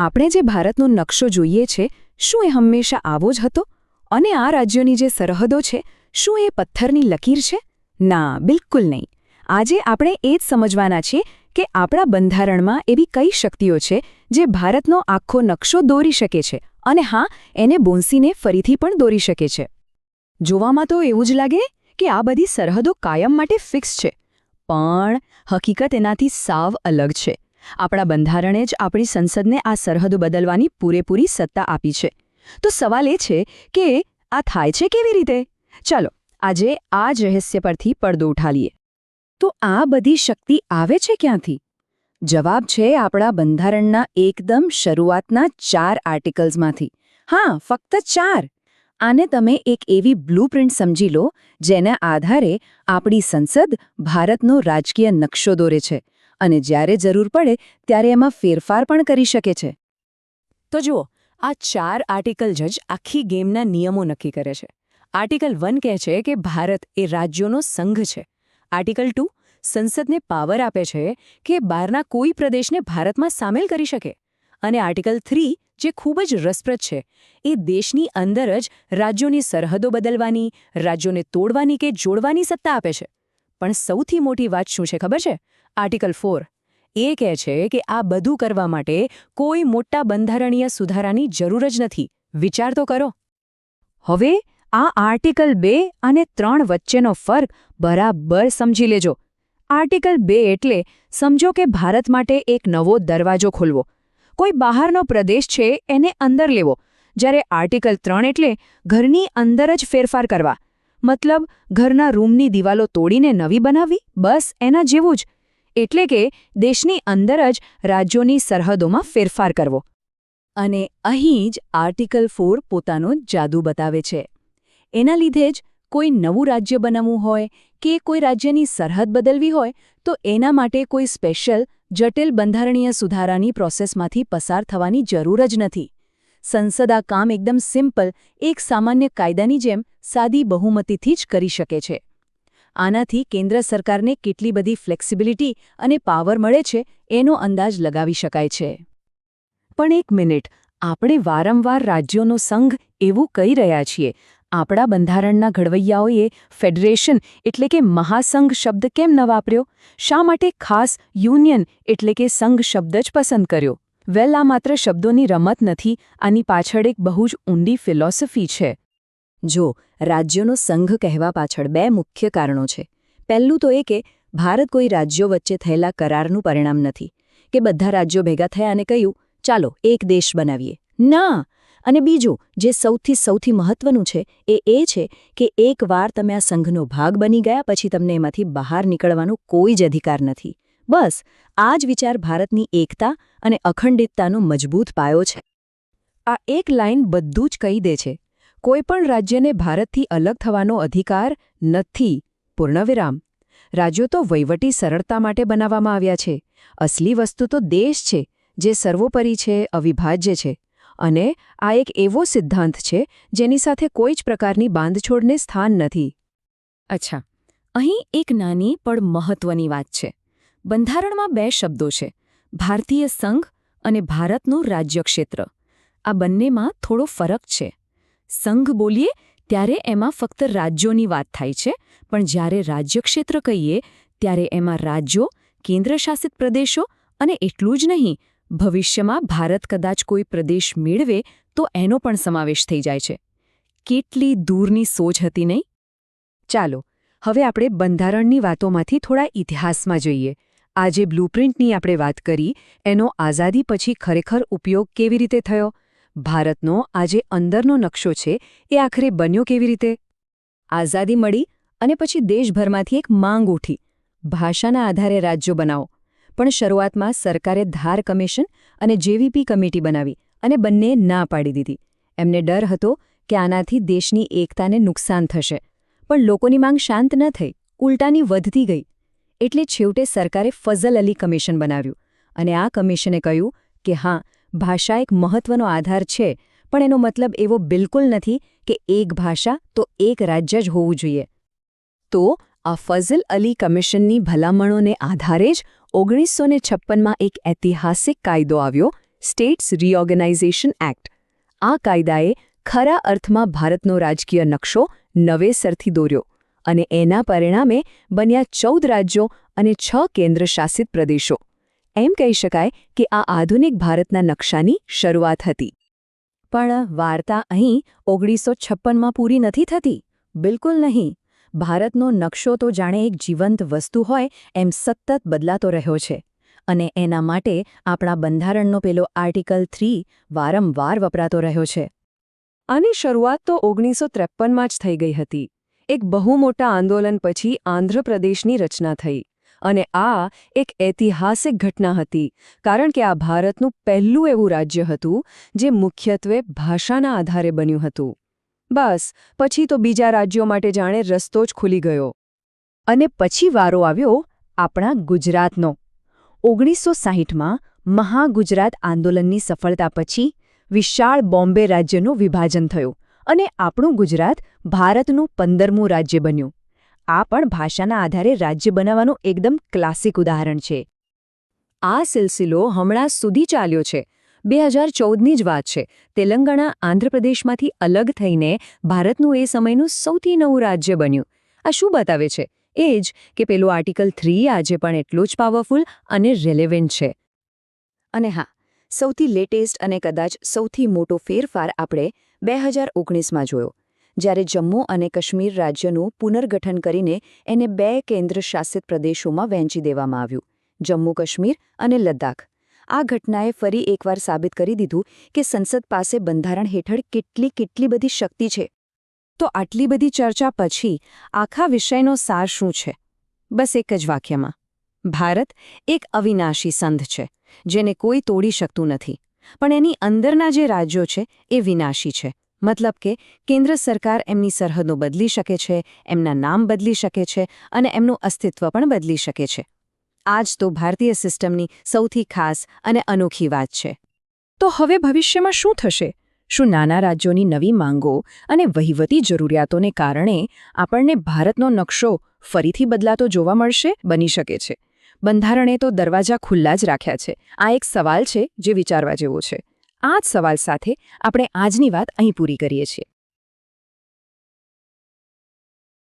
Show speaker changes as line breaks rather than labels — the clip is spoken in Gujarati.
આપણે જે ભારતનો નકશો જોઈએ છે, શું એ હંમેશા આવો જ હતો? અને આ રાજ્યોની જે સરહદો છે, શું એ પથ્થરની લકીર છે? ના, બિલકુલ નહીં. આજે આપણે એ જ સમજવાના છીએ કે આપણા બંધારણમાં એવી કઈ શક્તિઓ છે, જે ભારતનો આખો નકશો દોરી શકે છે, અને હા, એને બોન્સીને ફરીથી પણ દોરી શકે છે. જોવામાં તો એવું જ લાગે કે આ બધી સરહદો કાયમ માટે ફિક્સ છે. પણ હકીકત એનાથી સાવ અલગ છે. આપણા બંધારણે જ આપણી સંસદને આ સરહદો બદલવાની પૂરેપૂરી સત્તા આપી છે. તો સવાલ એ છે કે આ થાય છે કેવી રીતે? ચાલો, આજે આ જ રહસ્ય પરથી પડદો ઉઠાલીએ. તો આ બધી શક્તિ આવે છે ક્યાંથી? જવાબ છે આપણા બંધારણના એકદમ શરૂઆતના ચાર આર્ટિકલ્સમાંથી. હા, ફક્ત ચાર. આને તમે એક એવી બ્લુપ્રિન્ટ સમજી લો જેના આધારે આપણી સંસદ ભારતનો રાજકીય નકશો દોરે છે. અને જ્યારે જરૂર પડે, ત્યારે એમાં ફેરફાર પણ કરી શકે છે. તો જુઓ, આ ચાર આર્ટિકલ જ આખી ગેમના નિયમો નક્કી કરે છે. આર્ટિકલ વન કહે છે કે ભારત એ રાજ્યોનો સંઘ છે. આર્ટિકલ ટુ, સંસદને પાવર આપે છે કે બહારના કોઈ પ્રદેશને ભારતમાં સામેલ કરી શકે. અને આર્ટિકલ થ્રી, જે ખૂબ જ રસપ્રદ છે, એ દેશની અંદર જ રાજ્યોની સરહદો બદલવાની, રાજ્યોને તોડવાની કે જોડવાની સત્તા આપે છે. પણ સૌથી મોટી વાત શું છે ખબર છે? આર્ટિકલ ફોર એ કહે છે કે આ બધું કરવા માટે કોઈ મોટા બંધારણીય સુધારાની જરૂર જ નથી. વિચાર તો કરો. હવે આ આર્ટિકલ બે અને ત્રણ વચ્ચેનો ફર્ક બરાબર સમજી લેજો. આર્ટિકલ બે એટલે સમજો કે ભારત માટે એક નવો દરવાજો ખોલવો. કોઈ બહારનો પ્રદેશ છે એને અંદર લેવો. જ્યારે આર્ટિકલ ત્રણ એટલે ઘરની અંદર જ ફેરફાર કરવા. મતલબ, ઘરના રૂમની દિવાલો તોડીને નવી બનાવવી બસ, એના જેવું જ. એટલે કે, દેશની અંદર જ રાજ્યોની સરહદોમાં ફેરફાર કરવો. અને અહીં જ આર્ટિકલ ફોર પોતાનો જાદુ બતાવે છે. એના લીધે જ કોઈ નવું રાજ્ય બનાવવું હોય કે કોઈ રાજ્યની સરહદ બદલવી હોય, તો એના માટે કોઈ સ્પેશિયલ, જટિલ બંધારણીય સુધારાની પ્રોસેસમાંથી પસાર થવાની જરૂર જ નથી. સંસદ આ કામ એકદમ સિમ્પલ, એક સામાન્ય કાયદાની જેમ સાદી બહુમતીથી જ કરી શકે છે. આનાથી કેન્દ્ર સરકારને કેટલી બધી ફ્લેક્સિબિલિટી અને પાવર મળે છે એનો અંદાજ લગાવી શકાય છે. પણ એક મિનિટ, આપણે વારંવાર રાજ્યોનો સંઘ એવું કહી રહ્યા છીએ, આપણા બંધારણના ઘડવૈયાઓએ ફેડરેશન એટલે કે મહાસંઘ શબ્દ કેમ ન વાપર્યો? શા માટે ખાસ યુનિયન એટલે કે સંઘ શબ્દ જ પસંદ કર્યો? વેલ, આ માત્ર શબ્દોની રમત નથી, આની પાછળ એક બહુ જ ઊંડી ફિલોસોફી છે. જો, રાજ્યોનો સંઘ કહેવા પાછળ બે મુખ્ય કારણો છે. પહેલું તો એ કે, ભારત કોઈ રાજ્યો વચ્ચે થયેલા કરારનું પરિણામ નથી, કે બધા રાજ્યો ભેગા થયા અને કહ્યું, ચાલો, એક દેશ બનાવીએ. ના! અને બીજું, જે સૌથી સૌથી મહત્વનું છે, એ એ છે કે એકવાર તમે આ સંઘનો ભાગ બની ગયા, પછી તમને એમાંથી બહાર નીકળવાનો કોઈ જ અધિકાર નથી. બસ, આ જ વિચાર ભારતની એકતા અને અખંડિતતાનો મજબૂત પાયો છે. આ એક લાઇન બધું જ કહી દે છે. કોઈપણ રાજ્યને ભારતથી અલગ થવાનો અધિકાર નથી. પૂર્ણવિરામ. રાજ્યો તો વહીવટી સરળતા માટે બનાવવામાં આવ્યા છે. અસલી વસ્તુ તો દેશ છે, જે સર્વોપરી છે, અવિભાજ્ય છે. અને આ એક એવો સિદ્ધાંત છે, જેની સાથે કોઈ જ પ્રકારની બાંધછોડને સ્થાન નથી. અચ્છા. અહીં એક નાની પણ મહત્વની વાત છે. બંધારણમાં બે શબ્દો છે, ભારતીય સંઘ અને ભારતનું રાજ્યક્ષેત્ર. આ બંનેમાં થોડો ફરક છે. સંઘ બોલીએ ત્યારે એમાં ફક્ત રાજ્યોની વાત થાય છે, પણ જ્યારે રાજ્યક્ષેત્ર કહીએ ત્યારે એમાં રાજ્યો, કેન્દ્રશાસિત પ્રદેશો અને એટલું જ નહીં, ભવિષ્યમાં ભારત કદાચ કોઈ પ્રદેશ મેળવે તો એનો પણ સમાવેશ થઈ જાય છે. કેટલી દૂરની સોચ હતી નહીં? ચાલો, હવે આપણે બંધારણની વાતોમાંથી થોડા ઇતિહાસમાં જોઈએ. આજે બ્લુપ્રિન્ટની આપણે વાત કરી, એનો આઝાદી પછી ખરેખર ઉપયોગ કેવી રીતે થયો? ભારતનો આજે અંદરનો નકશો છે, એ આખરે બન્યો કેવી રીતે? આઝાદી મળી અને પછી દેશભરમાંથી એક માંગ ઉઠી. ભાષાના આધારે રાજ્યો બનાવો. પણ શરૂઆતમાં સરકારે ધાર કમિશન અને જેવીપી કમિટી બનાવી અને બંને ના પાડી દીધી. એમને ડર હતો કે આનાથી દેશની એકતાને નુકસાન થશે. પણ લોકોની માંગ શાંત ન થઈ, ઉલટાની વધતી ગઈ. એટલે છેવટે સરકારે ફઝલ અલી કમિશન બનાવ્યું. અને આ કમિશને કહ્યું કે હા, ભાષા એક મહત્વનો આધાર છે, પણ એનો મતલબ એવો બિલકુલ નથી કે એક ભાષા તો એક રાજ્ય જ હોવું જોઈએ. તો આ ફઝલ અલી કમિશનની ભલામણોને આધારે જ ઓગણીસો ને છપ્પનમાં એક ઐતિહાસિક કાયદો આવ્યો, સ્ટેટ્સ રીઓર્ગેનાઇઝેશન એક્ટ. આ કાયદાએ ખરા અર્થમાં ભારતનો રાજકીય નકશો નવેસરથી દોર્યો. અને એના પરિણામે બન્યા ચૌદ રાજ્યો અને છ કેન્દ્રશાસિત પ્રદેશો. એમ કહી શકાય કે આ આધુનિક ભારતના નકશાની શરૂઆત હતી. પણ વાર્તા અહીં ઓગણીસો છપ્પનમાં પૂરી નથી થતી. બિલકુલ નહીં. ભારતનો નકશો તો જાણે એક જીવંત વસ્તુ હોય એમ સતત બદલાતો રહ્યો છે. અને એના માટે આપણા બંધારણનો પેલો આર્ટિકલ થ્રી વારંવાર વપરાતો રહ્યો છે. આની શરૂઆત તો ઓગણીસો ત્રેપનમાં જ થઈ ગઈ હતી. એક બહુ મોટા આંદોલન પછી આંધ્રપ્રદેશની રચના થઈ અને આ એક ઐતિહાસિક ઘટના હતી, કારણ કે આ ભારતનું પહેલું એવું રાજ્ય હતું જે મુખ્યત્વે ભાષાના આધારે બન્યું હતું. બસ, પછી તો બીજા રાજ્યો માટે જાણે રસ્તો જ ખુલી ગયો. અને પછી વારો આવ્યો આપણા ગુજરાતનો. ઓગણીસો સાહીઠમાં મહાગુજરાત આંદોલનની સફળતા પછી વિશાળ બોમ્બે રાજ્યનું વિભાજન થયું. અને આપણું ગુજરાત ભારતનું પંદરમું રાજ્ય બન્યું. આ પણ ભાષાના આધારે રાજ્ય બનાવવાનું એકદમ ક્લાસિક ઉદાહરણ છે. આ સિલસિલો હમણાં સુધી ચાલ્યો છે. બે હજાર ચૌદની જ વાત છે. તેલંગાણા, આંધ્રપ્રદેશમાંથી અલગ થઈને ભારતનું એ સમયનું સૌથી નવું રાજ્ય બન્યું. આ શું બતાવે છે? એ જ કે પેલું આર્ટિકલ થ્રી આજે પણ એટલું જ પાવરફુલ અને રેલેવન્ટ છે. અને હા, સૌથી લેટેસ્ટ અને કદાચ સૌથી મોટો ફેરફાર આપણે બે હજાર ઓગણીસમાં જોયો, જ્યારે જમ્મુ અને કાશ્મીર રાજ્યનું પુનર્ગઠન કરીને એને બે કેન્દ્રશાસિત પ્રદેશોમાં વહેંચી દેવામાં આવ્યું, જમ્મુ કાશ્મીર અને લદ્દાખ. આ ઘટનાએ ફરી એકવાર સાબિત કરી દીધું કે સંસદ પાસે બંધારણ હેઠળ કેટલી કેટલી બધી શક્તિ છે. તો આટલી બધી ચર્ચા પછી આખા વિષયનો સાર શું છે? બસ એક જ વાક્યમાં. ભારત એક અવિનાશી સંધ છે, જેને કોઈ તોડી શકતું નથી. પણ એની અંદરના જે રાજ્યો છે એ વિનાશી છે. મતલબ કે કેન્દ્ર સરકાર એમની સરહદો બદલી શકે છે, એમના નામ બદલી શકે છે અને એમનું અસ્તિત્વ પણ બદલી શકે છે. આ જ તો ભારતીય સિસ્ટમની સૌથી ખાસ અને અનોખી વાત છે. તો હવે ભવિષ્યમાં શું થશે? શું નાના રાજ્યોની નવી માંગો અને વહીવટી જરૂરિયાતોને કારણે આપણને ભારતનો નકશો ફરીથી બદલાતો જોવા મળશે, બની શકે છે? બંધારણે તો દરવાજા ખુલ્લા જ રાખ્યા છે. આ એક સવાલ છે જે વિચારવા જેવો છે. આ જ સવાલ સાથે આપણે આજની વાત અહીં પૂરી કરીએ છીએ.